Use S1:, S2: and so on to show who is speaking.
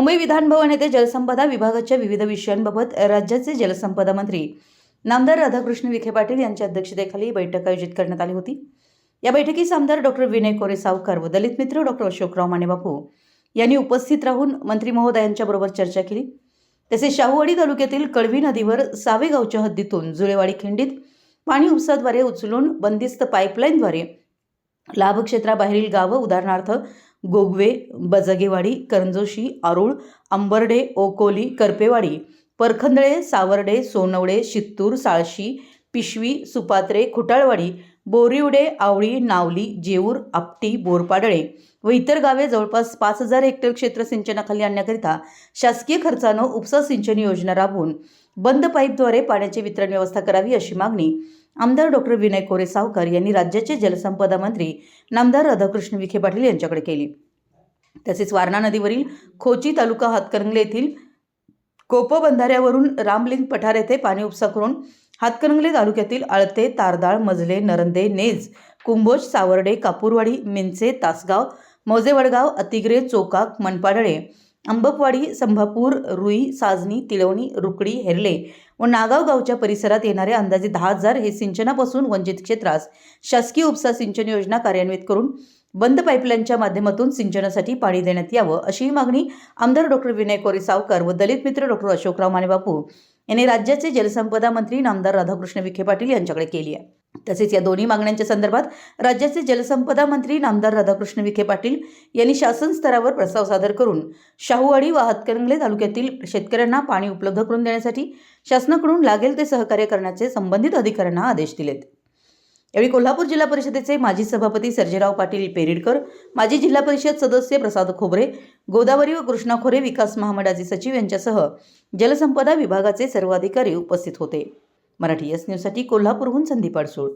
S1: मुंबई विधानभवन येथे जलसंपदा विभागाच्या विविध विषयांबाबत राज्याचे जलसंपदा मंत्री नामदार राधाकृष्ण विखे पाटील यांच्या अध्यक्षतेखाली बैठक आयोजित करण्यात आली होती. या बैठकीस आमदार डॉक्टर विनय कोरे सावकर व दलित मित्र डॉक्टर अशोकराव मानेबापू यांनी उपस्थित राहून मंत्री महोदयांच्याबरोबर चर्चा केली. तसेच शाहूवाडी तालुक्यातील कळवी नदीवर सावेगावच्या हद्दीतून जुळेवाडी खिंडीत पाणी उपसाद्वारे उचलून बंदिस्त पाईपलाईनद्वारे लाभक्षेत्राबाहेरील गावं उदाहरणार्थ गोगवे बजगेवाडी करंजोशी आरुळ अंबर्डे ओकोली करपेवाडी परखंदळे सावर्डे सोनवडे शित्तूर साळशी पिशवी सुपात्रे खुटाळवाडी बोरिवडे आवळी नावली जेऊर आपटी बोरपाडळे व इतर गावे जवळपास पाच हजार हेक्टर क्षेत्र सिंचनाखाली आणण्याकरिता शासकीय खर्चानं उपसा सिंचन योजना राबवून बंद पाईपद्वारे पाण्याची वितरण व्यवस्था करावी अशी मागणी आमदार डॉक्टर विनय कोरे सावकर यांनी राज्याचे जलसंपदा मंत्री नामदार राधाकृष्ण विखे पाटील यांच्याकडे केली. तसेच वारणा नदीवरील खोची तालुका हातकरंगले येथील कोप बंधाऱ्यावरून रामलिंग पठार येथे पाणी उपसा करून हातकरंगले तालुक्यातील आळते तारदाळ मजले नरंदे नेज कुंभोज सावर्डे कापूरवाडी मिंचे तासगाव मौजेवडगाव अतिग्रे चोकाक मनपाडळे अंबकवाडी संभापूर रुई साजनी तिळवणी रुकडी हेरले व नागाव गावच्या परिसरात येणाऱ्या अंदाजे दहा हजार हे सिंचनापासून वंचित क्षेत्रास शासकीय उपसा सिंचन योजना कार्यान्वित करून बंद पाईपलाईनच्या माध्यमातून सिंचनासाठी पाणी देण्यात यावं अशी मागणी आमदार डॉक्टर विनय कोरे सावकर व दलित मित्र डॉक्टर अशोकराव मानेबापू यांनी राज्याचे जलसंपदा मंत्री नामदार राधाकृष्ण विखे पाटील यांच्याकडे केली आहे. तसेच या दोन्ही मागण्यांच्या संदर्भात राज्याचे जलसंपदा मंत्री नामदार राधाकृष्ण विखे पाटील यांनी शासन स्तरावर प्रस्ताव सादर करून शाहूवाडी व हातकणंगले तालुक्यातील शेतकऱ्यांना पाणी उपलब्ध करून देण्यासाठी शासनाकडून लागेल ते सहकार्य करण्याचे संबंधित अधिकाऱ्यांना आदेश दिलेत. यावेळी कोल्हापूर जिल्हा परिषदेचे माजी सभापती सर्जेराव पाटील पेरिडकर माजी जिल्हा परिषद सदस्य प्रसाद खोबरे गोदावरी व कृष्णा खोरे विकास महामंडळाचे सचिव यांच्यासह जलसंपदा विभागाचे सर्व अधिकारी उपस्थित होते. मराठी एस न्यूजसाठी कोल्हापूरहून संदीप अडसूळ.